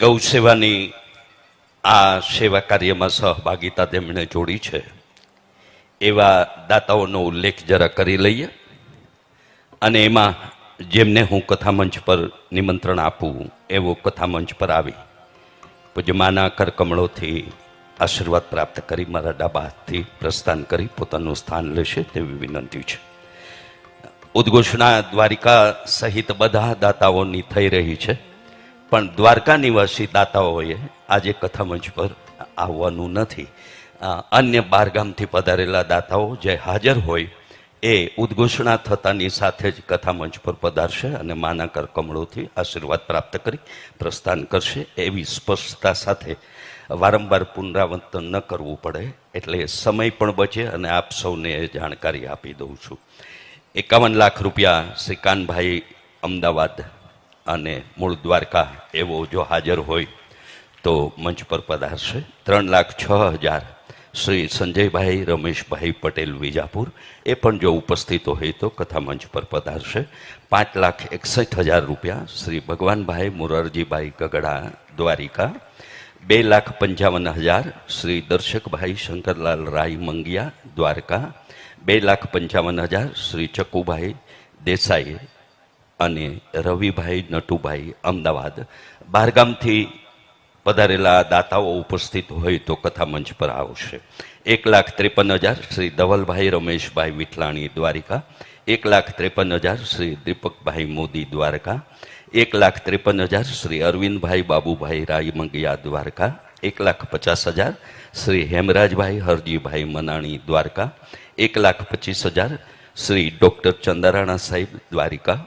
ગૌ સેવાની આ સેવા કાર્યમાં સહભાગિતા તેમણે જોડી છે. એવા દાતાઓનો ઉલ્લેખ જરા કરી લઈએ. અને એમાં જેમને હું કથામંચ પર નિમંત્રણ આપું, એવો કથામંચ પર આવી. પૂજ્ય માના કરકમળોથી આશીર્વાદ પ્રાપ્ત કરી, મારા ડાબા હાથથી પ્રસ્થાન કરી, પોતાનું સ્થાન લેશે તેવી વિનંતી છે. ઉદ્ઘોષણા દ્વારિકા સહિત બધા દાતાઓની થઈ રહી છે. પણ દ્વારકા નિવાસી દાતાઓએ આજે કથામંચ પર આવવાનું નથી. અન્ય બારગામથી પધારેલા દાતાઓ જે હાજર હોય એ ઉદ્ઘોષણા થતાની સાથે જ કથામંચ પર પધારશે અને માના કમળોથી આશીર્વાદ પ્રાપ્ત કરી પ્રસ્થાન કરશે એવી સ્પષ્ટતા સાથે વારંવાર પુનરાવર્તન ન કરવું પડે એટલે સમય પણ બચે અને આપ સૌને એ જાણકારી આપી દઉં છું. એકાવન લાખ રૂપિયા શ્રી કાનભાઈ અમદાવાદ અને મૂળ દ્વારકા એવો જો હાજર હોય તો મંચ પર પધારશે. ત્રણ લાખ છ હજાર શ્રી સંજયભાઈ રમેશભાઈ પટેલ વિજાપુર. એ પણ જો ઉપસ્થિત હોય તો કથા મંચ પર પધારશે. પાંચ લાખ એકસઠ હજાર રૂપિયા શ્રી ભગવાનભાઈ મોરારજીભાઈ ગગડા દ્વારિકા. બે લાખ પંચાવન હજાર શ્રી દર્શકભાઈ શંકરલાલ રાય મંગિયા દ્વારકા. બે લાખ પંચાવન હજાર શ્રી ચકુભાઈ દેસાઈ અને રવિભાઈ, નટુભાઈ અમદાવાદ બહારગામથી પધારેલા દાતાઓ ઉપસ્થિત હોય તો કથા મંચ પર આવશે. એક લાખ ત્રેપન હજાર શ્રી ધવલભાઈ રમેશભાઈ વિઠલાણી દ્વારિકા, એક લાખ ત્રેપન હજાર શ્રી દીપકભાઈ મોદી દ્વારકા, એક લાખ ત્રેપન હજાર શ્રી અરવિંદભાઈ બાબુભાઈ રાયમંગિયા દ્વારકા, એક લાખ પચાસ હજાર શ્રી હેમરાજભાઈ હરજીભાઈ મનાણી દ્વારકા, એક લાખ પચીસ હજાર શ્રી ડૉક્ટર ચંદારાણા સાહેબ દ્વારિકા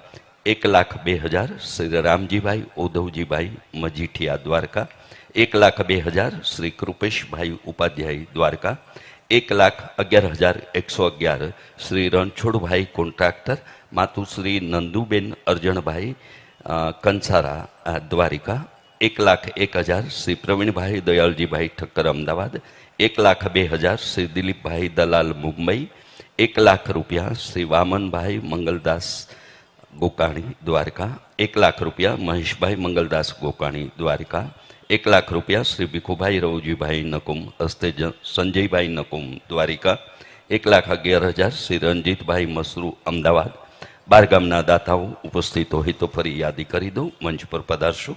એક લાખ બે હજાર શ્રી રામજીભાઈ ઉદ્ધવજીભાઈ મજીઠિયા દ્વારકા એક લાખ બે હજાર શ્રી કૃપેશભાઈ ઉપાધ્યાય દ્વારકા એક લાખ અગિયાર હજાર એકસો અગિયાર શ્રી રણછોડભાઈ કોન્ટ્રાક્ટર માતુશ્રી નંદુબેન અર્જણભાઈ અ, કંસારા અ, દ્વારિકા એક લાખ એક હજાર શ્રી પ્રવીણભાઈ દયાળજીભાઈ ઠક્કર અમદાવાદ એક લાખ બે હજાર શ્રી દિલીપભાઈ દલાલ મુંબઈ એક લાખ રૂપિયા શ્રી વામનભાઈ મંગલદાસ ગોકાણી દ્વારકા, એક લાખ રૂપિયા મહેશભાઈ મંગલદાસ ગોકાણી દ્વારકા, એક લાખ રૂપિયા શ્રી ભીખુભાઈ રવજીભાઈ નકુમ હસ્તે સંજયભાઈ નકુમ દ્વારિકા, એક લાખ અગિયાર હજાર શ્રી રણજીતભાઈ મસરૂ અમદાવાદ. બાર ગામના દાતાઓ ઉપસ્થિત હોય તો ફરી યાદી કરી દઉં, મંચ પર પધારશો.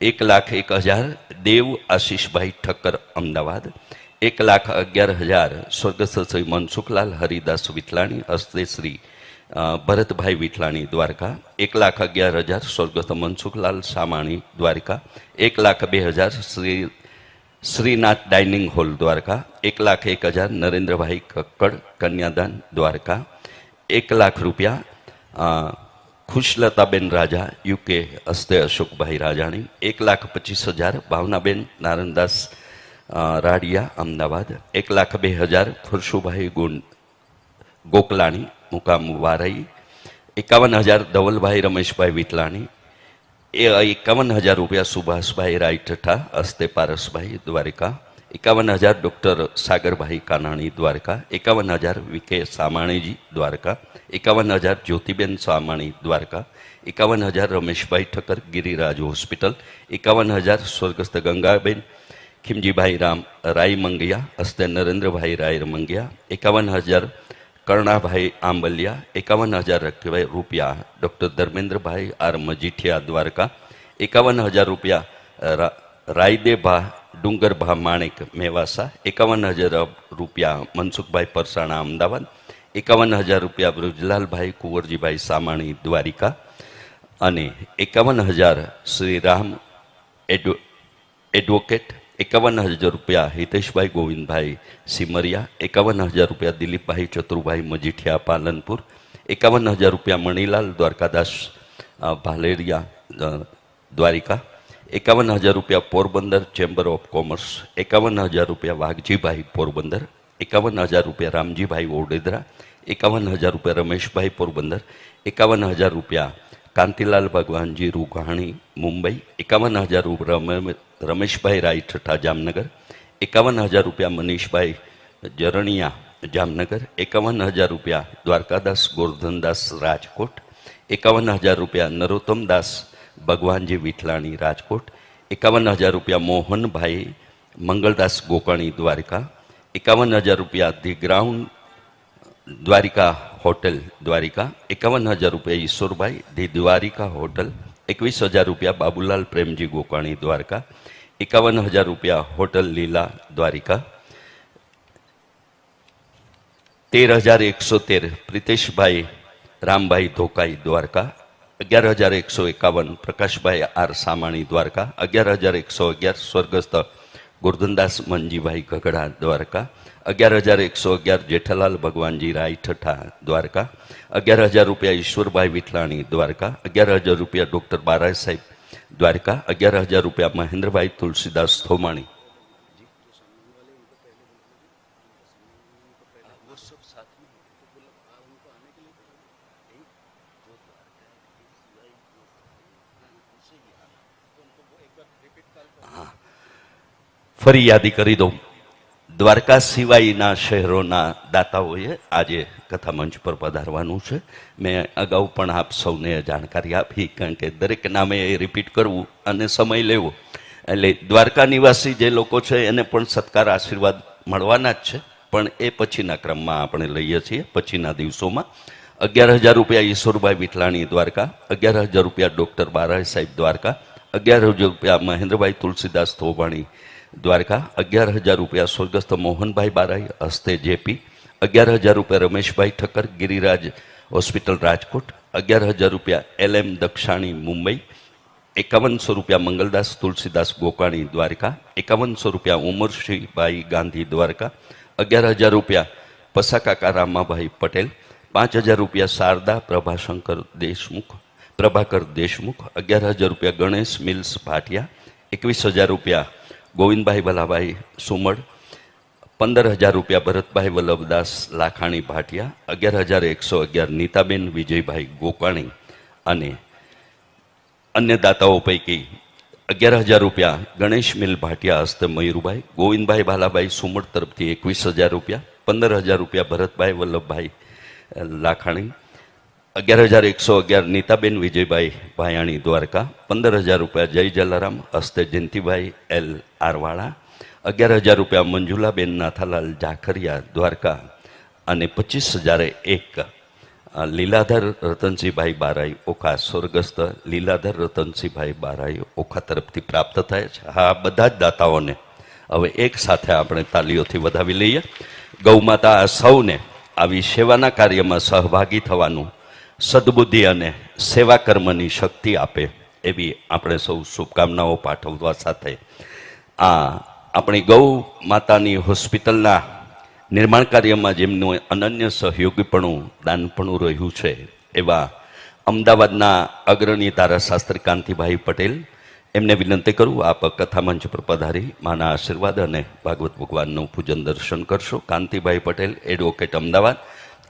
એક લાખ એક હજાર દેવ આશીષભાઈ ઠક્કર અમદાવાદ. એક લાખ અગિયાર હજાર સ્વર્ગસ્થ શ્રી મનસુખલાલ હરિદાસ વિઠલાણી હસ્તે શ્રી ભરતભાઈ વિઠલાણી દ્વારકા, એક લાખ અગિયાર હજાર સ્વર્ગસ્થ મનસુખલાલ સામાણી દ્વારકા, એક લાખ બે હજાર શ્રી, શ્રીનાથ ડાઇનિંગ હોલ દ્વારકા, એક લાખ એક હજાર નરેન્દ્રભાઈ કક્કડ કન્યાદાન દ્વારકા, એક લાખ રૂપિયા ખુશલતાબેન રાજા, યુકે હસ્તે અશોકભાઈ રાજાણી, એક લાખ પચીસ હજાર ભાવનાબેન નારણદાસ રાડિયા, અમદાવાદ, એક લાખ બે હજાર ખુરશુભાઈ ગુંડ, ગોકલાણી મુકામ વારઈ એકાવન હજાર ધવલભાઈ રમેશભાઈ વિટલાણી. એ એકાવન હજાર રૂપિયા સુભાષભાઈ રાયઠઠા હસ્તે પારસભાઈ દ્વારિકા. એકાવન હજાર ડૉક્ટર સાગરભાઈ કાનાણી દ્વારકા. એકાવન હજાર વિકે સામાણીજી દ્વારકા. એકાવન હજાર જ્યોતિબેન સામાણી દ્વારકા. એકાવન હજાર રમેશભાઈ ઠક્કર ગિરિરાજ હોસ્પિટલ. એકાવન હજાર સ્વર્ગસ્થ ગંગાબેન, ખીમજીભાઈ રામ રાય મંગિયા હસ્તે નરેન્દ્રભાઈ રાય મંગિયા એકાવન હજાર કર્ણાભાઈ આંબલિયા, એકાવન હજાર રૂપિયા. ડૉક્ટર ધર્મેન્દ્રભાઈ આર મજીઠિયા દ્વારકા, એકાવન હજાર રૂપિયા રાયદેભા, ડુંગરભા માણેક મેવાસા, એકાવન હજાર રૂપિયા મનસુખભાઈ પરસાણા અમદાવાદ, એકાવન હજાર રૂપિયા બ્રુજલાલભાઈ કુંવરજીભાઈ સામાણી દ્વારિકા અને એકાવન હજાર શ્રી રામ એડવો, એડવોકેટ એકાવન હજાર રૂપિયા હિતેશભાઈ ગોવિંદભાઈ સિમરિયા એકાવન હજાર રૂપિયા દિલીપભાઈ ચતુરભાઈ મજીઠિયા, પાલનપુર એકાવન હજાર રૂપિયા મણિલાલ દ્વારકાદાસ ભાલેરિયા દ્વારિકા એકાવન હજાર રૂપિયા પોરબંદર ચેમ્બર ઓફ કોમર્સ એકાવન હજાર રૂપિયા વાઘજીભાઈ પોરબંદર એકાવન હજાર રૂપિયા રામજીભાઈ ઓડેદરા એકાવન હજાર રૂપિયા રમેશભાઈ પોરબંદર એકાવન હજાર રૂપિયા કાંતિલાલ ભગવાનજી રૂઘાણી, મુંબઈ એકાવન હજાર રૂપિયા રમેશભાઈ રાય ઠઠ્ઠા જામનગર એકાવન હજાર રૂપિયા મનીષભાઈ જરણિયા, જામનગર. એકાવન હજાર રૂપિયા દ્વારકાદાસ, ગોરધનદાસ, રાજકોટ. એકાવન હજાર રૂપિયા નરોત્તમદાસ, ભગવાનજી વિઠલાણી, રાજકોટ. એકાવન હજાર રૂપિયા મોહનભાઈ, મંગળદાસ ગોકાણી, દ્વારકા. એકાવન હજાર રૂપિયા the ground Dwarika hotel, Dwarika. એકાવન હજાર રૂપિયા ઈશ્વરભાઈ, ધી દ્વારિકા હોટલ. એકવીસ હજાર રૂપિયા બાબુલાલ પ્રેમજી ગોકાણી દ્વારકા, એકાવન હજાર રૂપિયા હોટલ લીલા દ્વારિકા, તેર હજાર એકસો તેર પ્રિતેશભાઈ રામભાઈ ધોકાઈ દ્વારકા, અગિયાર હજાર એકસો એકાવન પ્રકાશભાઈ આર સામાણી દ્વારકા, અગિયાર હજાર એકસો અગિયાર સ્વર્ગસ્થ ગુરધનદાસ મનજીભાઈ ગગડા દ્વારકા અગિયાર હજાર એકસો અગિયાર જેઠાલાલ ભગવાનજી રાય ઠઠા દ્વારકા. અગિયાર હજાર રૂપિયા ઈશ્વરભાઈ વિઠલાણી દ્વારકા. અગિયાર હજાર રૂપિયા ડૉક્ટર બારાય સાહેબ દ્વારકા. અગિયાર હજાર રૂપિયા મહેન્દ્રભાઈ તુલસીદાસ થોમાણી. ફરી યાદી કરી દઉં. દ્વારકા સિવાયના શહેરોના દાતાઓએ આજે કથા મંચ પર પધારવાનું છે. મેં અગાઉ પણ આપ સૌને જાણકારી આપી, કારણ કે દરેક નામે એ રિપીટ કરવું અને સમય લેવો. એટલે દ્વારકા નિવાસી જે લોકો છે, એને પણ સત્કાર આશીર્વાદ મળવાના જ છે. પણ એ પછીના ક્રમમાં આપણે લઈએ છીએ, પછીના દિવસોમાં. અગિયાર હજાર રૂપિયા ઈશ્વરભાઈ વિઠલાણી દ્વારકા, અગિયાર હજાર રૂપિયા ડૉક્ટર બારાય સાહેબ દ્વારકા, અગિયાર હજાર રૂપિયા મહેન્દ્રભાઈ તુલસીદાસ થોભાણી દ્વારકા, અગિયાર હજાર રૂપિયા સ્વર્ગસ્થ મોહનભાઈ બારાઈ હસ્તે જેપી, અગિયાર હજાર રૂપિયા રમેશભાઈ ઠક્કર, ગિરિરાજ હોસ્પિટલ, રાજકોટ, અગિયાર હજાર રૂપિયા એલ એમ દક્ષાણી, મુંબઈ, એકાવનસો રૂપિયા મંગલદાસ, તુલસીદાસ ગોકાણી, દ્વારકા, એકાવનસો રૂપિયા ઉમરસિંહભાઈ ગાંધી, દ્વારકા, અગિયાર હજાર રૂપિયા પસાકાકા રામાભાઈ પટેલ, પાંચ હજાર રૂપિયા શારદા પ્રભાશંકર દેશમુખ, પ્રભાકર દેશમુખ, અગિયાર હજાર રૂપિયા ગણેશ મિલ્સ ભાટિયા, એકવીસ હજાર રૂપિયા ગોવિંદભાઈ વલાભાઈ સુમડ પંદર હજાર રૂપિયા ભરતભાઈ વલ્લભદાસ લાખાણી ભાટિયા, અગિયાર હજાર એકસો અગિયાર નીતાબેન વિજયભાઈ ગોકાણી અને અન્ય દાતાઓ પૈકી અગિયાર હજાર રૂપિયા ગણેશ મિલ ભાટિયા હસ્તે મયુરભાઈ, ગોવિંદભાઈ ભાલાભાઈ સુમડ તરફથી એકવીસ હજાર રૂપિયા, પંદર હજાર રૂપિયા ભરતભાઈ વલ્લભભાઈ લાખાણી અગિયાર હજાર એકસો અગિયાર નીતાબેન વિજયભાઈ ભાયાણી દ્વારકા, પંદર હજાર રૂપિયા જય જલારામ હસ્તે જયંતિભાઈ એલ આરવાળા, અગિયાર હજાર રૂપિયા મંજુલાબેન નાથાલાલ જાખરિયા દ્વારકા અને પચીસ હજારે એક લીલાધર રતનસિંહભાઈ બારાઈ ઓખા સ્વર્ગસ્થ લીલાધર રતનસિંહભાઈ બારાઈ ઓખા તરફથી પ્રાપ્ત થાય છે. હા, બધા જ દાતાઓને હવે એક સાથે આપણે તાલીઓથી વધાવી લઈએ. ગૌમાતા સૌને આવી સેવાના કાર્યમાં સહભાગી થવાનું સદબુદ્ધિ અને સેવા કર્મની શક્તિ આપે એવી આપણે સૌ શુભકામનાઓ પાઠવવા સાથે. આ આપણી ગૌ માતાની હોસ્પિટલના નિર્માણ કાર્યમાં જેમનું અનન્ય સહયોગીપણું, દાનપણું રહ્યું છે, એવા અમદાવાદના અગ્રણી ધારાશાસ્ત્રી કાંતિભાઈ પટેલ, એમને વિનંતી કરું, આપ કથામંચ પર પધારી, માના આશીર્વાદ અને ભાગવત ભગવાનનું પૂજન દર્શન કરશો. કાંતિભાઈ પટેલ એડવોકેટ અમદાવાદ,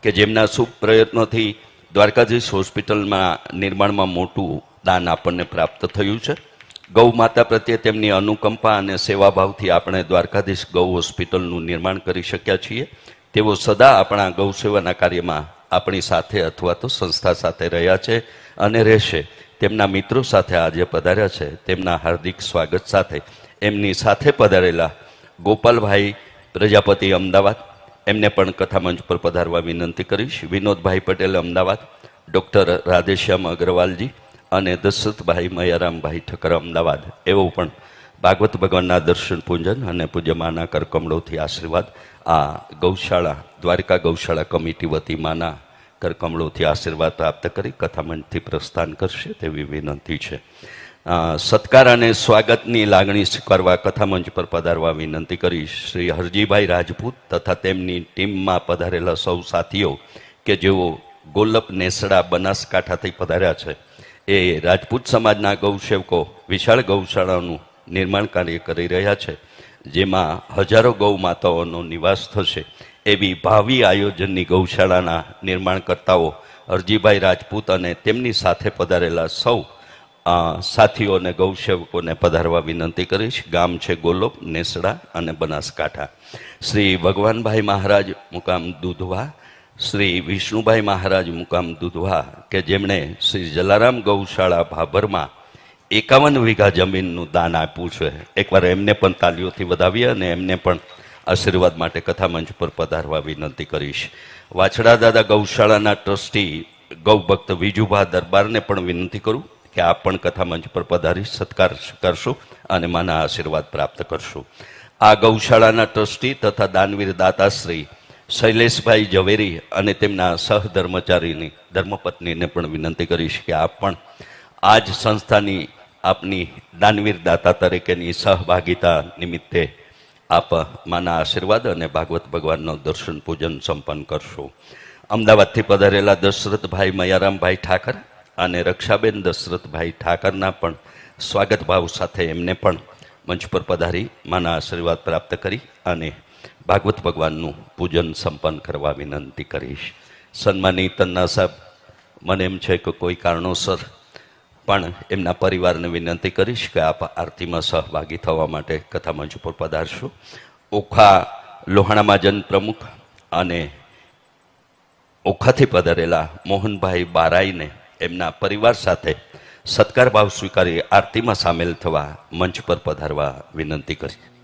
કે જેમના શુભ પ્રયત્નોથી દ્વારકાધીશ હોસ્પિટલમાં નિર્માણમાં મોટું દાન આપણને પ્રાપ્ત થયું છે. ગૌ માતા પ્રત્યે તેમની અનુકંપા અને સેવાભાવથી આપણે દ્વારકાધીશ ગૌ હોસ્પિટલનું નિર્માણ કરી શક્યા છીએ. તેઓ સદા આપણા ગૌ સેવાના કાર્યમાં આપણી સાથે અથવા તો સંસ્થા સાથે રહ્યા છે અને રહેશે. તેમના મિત્રો સાથે આજે પધાર્યા છે. તેમના હાર્દિક સ્વાગત સાથે. એમની સાથે પધારેલા ગોપાલભાઈ પ્રજાપતિ અમદાવાદ એમને પણ કથામંચ પર પધારવા વિનંતી કરીશ. વિનોદભાઈ પટેલ અમદાવાદ, ડૉક્ટર રાધેશ્યામ અગ્રવાલજી અને દશરથભાઈ મયારામભાઈ ઠક્કર અમદાવાદ. એવો પણ ભાગવત ભગવાનના દર્શન, પૂજન અને પૂજ્યમાના કરકમળોથી આશીર્વાદ. આ ગૌશાળા, દ્વારિકા ગૌશાળા કમિટી વતી માના કરકમળોથી આશીર્વાદ પ્રાપ્ત કરી કથામંચથી પ્રસ્થાન કરશે તેવી વિનંતી છે. સત્કાર અને સ્વાગતની લાગણી સ્વીકારવા કથામંચ પર પધારવા વિનંતી કરી. શ્રી હરજીભાઈ રાજપૂત તથા તેમની ટીમમાં પધારેલા સૌ સાથીઓ કે જેઓ ગોલપ નેસડા બનાસકાંઠાથી પધાર્યા છે, એ રાજપૂત સમાજના ગૌસેવકો વિશાળ ગૌશાળાનું નિર્માણ કાર્ય કરી રહ્યા છે, જેમાં હજારો ગૌ માતાઓનો નિવાસ થશે, એવી ભાવિ આયોજનની ગૌશાળાના નિર્માણકર્તાઓ અરજીભાઈ રાજપૂત અને તેમની સાથે પધારેલા સૌ સાથીઓને, ગૌસેવકોને પધારવા વિનંતી કરીશ. ગામ છે ગોલોપ નેસડા અને બનાસકાંઠા. શ્રી ભગવાનભાઈ મહારાજ મુકામ દૂધવા, શ્રી વિષ્ણુભાઈ મહારાજ મુકામ દૂધવા, કે જેમણે શ્રી જલારામ ગૌશાળા ભાભરમાં એકાવન વીઘા જમીનનું દાન આપ્યું છે. એકવાર એમને પણ તાલીઓથી વધાવીએ અને એમને પણ આશીર્વાદ માટે કથા મંચ પર પધારવા વિનંતી કરીશ. વાછડા દાદા ગૌશાળાના ટ્રસ્ટી ગૌભક્ત વિજુભા દરબારને પણ વિનંતી કરું. કે આપ પણ કથા મંચ પર પધારી સત્કાર કરશો અને માના આશીર્વાદ પ્રાપ્ત કરશો. આ ગૌશાળાના ટ્રસ્ટી તથા દાનવીર દાતાશ્રી શૈલેષભાઈ ઝવેરી અને તેમના સહધર્મચારીની ધર્મપત્નીને પણ વિનંતી કરીશ કે આપ પણ આ જ સંસ્થાની આપની દાનવીર દાતા તરીકેની સહભાગિતા નિમિત્તે આપ માના આશીર્વાદ અને ભાગવત ભગવાનનો દર્શન પૂજન સંપન્ન કરશો. અમદાવાદથી પધારેલા દશરથભાઈ મયારામભાઈ ઠાકર અને રક્ષાબેન દશરથભાઈ ઠાકરના પણ સ્વાગત ભાવ સાથે એમને પણ મંચ પર પધારી માના આશીર્વાદ પ્રાપ્ત કરી અને ભાગવત ભગવાનનું પૂજન સંપન્ન કરવા વિનંતી કરીશ. સન્માની તન્ના સાહેબ, મને એમ છે કે કોઈ કારણોસર પણ એમના પરિવારને વિનંતી કરીશ કે આપ આરતીમાં સહભાગી થવા માટે કથા મંચ પર પધારશો. ઓખા લોહાણા મહાજન પ્રમુખ અને ઓખાથી પધારેલા મોહનભાઈ બારાઈને એમના પરિવાર સાથે સત્કાર ભાવ સ્વીકારી આરતીમાં સામેલ થવા મંચ પર પધારવા વિનંતી કરી.